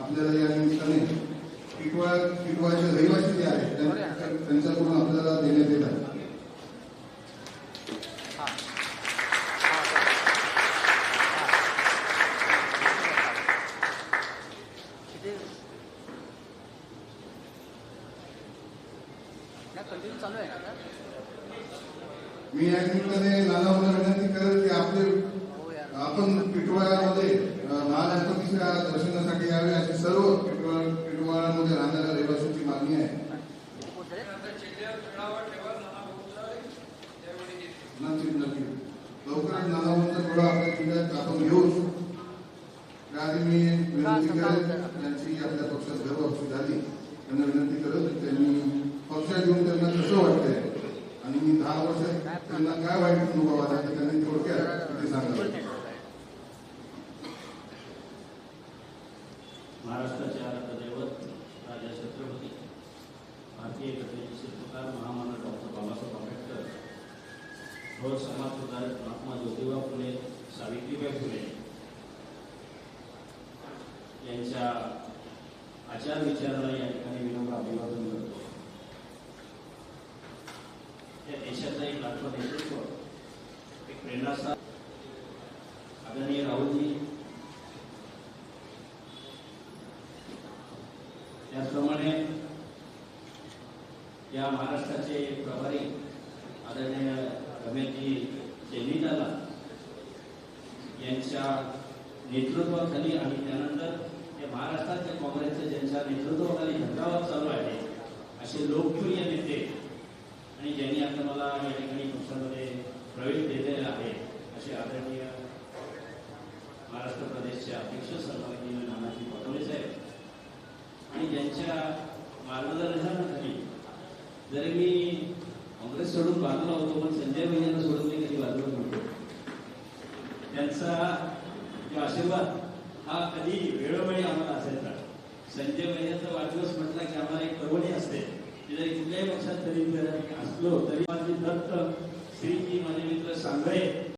आपल्याला या निमित्ताने टिटवाळ टिटवाळचे रहिवासी जे आहेत त्यां- त्यांच्याकडून आपल्याला देण्यात येत आहे मी या निमित्ताने नानाभाऊंना विनंती करेल की आपले हो आपण अ, महागणपतीच्या दर्शनासाठी यावे अशी सर्व पिटवाळ पिटवाळ्यामध्ये राहणाऱ्या रहिवासींची मागणी आहे. लवकरच नानाभाऊंचा थोडा आपल्या जिल्ह्यात आपण घेऊ त्याआधी मी विनंती करेल यांची आपल्या पक्षात गर्भवती झाली त्यांना विनंती करेल की त्यांनी पक्षात येऊन त्यांना कसं वाटतंय? आणि मी दहा वर्ष त्यांना काय वाईट अनुभव आला महाराष्ट्राचे आराध्यदैवत राजा छत्रपती भारतीय घटनेचे शिल्पकार महामानव डॉक्टर बाबासाहेब आंबेडकर थोर समाज सुधारक महात्मा ज्योतिबा फुले सावित्रीबाई फुले यांच्या आचार विचाराला या ठिकाणी विनम्र अभिवादन करतो. या देशाचं एक लाखो नेतृत्व एक प्रेरणास्थान आदरणीय राहुलजी त्याचप्रमाणे या महाराष्ट्राचे प्रभारी आदरणीय रमेशजी चेनीदाला यांच्या नेतृत्वाखाली आणि त्यानंतर हे महाराष्ट्राच्या काँग्रेसचे ज्यांच्या नेतृत्वाखाली झंडावत चालू आहे असे लोकप्रिय नेते आणि ज्यांनी आता मला या ठिकाणी पक्षामध्ये प्रवेश दिलेला आहे असे आदरणीय महाराष्ट्र प्रदेशचे अध्यक्ष सन्माननीय आणि मार्गदर्शनाखाली जरी मी काँग्रेस सोडून बाजूला होतो पण संजय भैयांना सोडून मी कधी बाजूला नव्हतो. त्यांचा जो आशीर्वाद हा कधी वेळोवेळी आम्हाला असायचा. संजय भैयांचा वाढदिवस म्हटला की आम्हाला एक पर्वणी असते. जरी कुठल्याही पक्षात तरी जर असलो तरी माझे दत्त श्री माझे मित्र सांगळे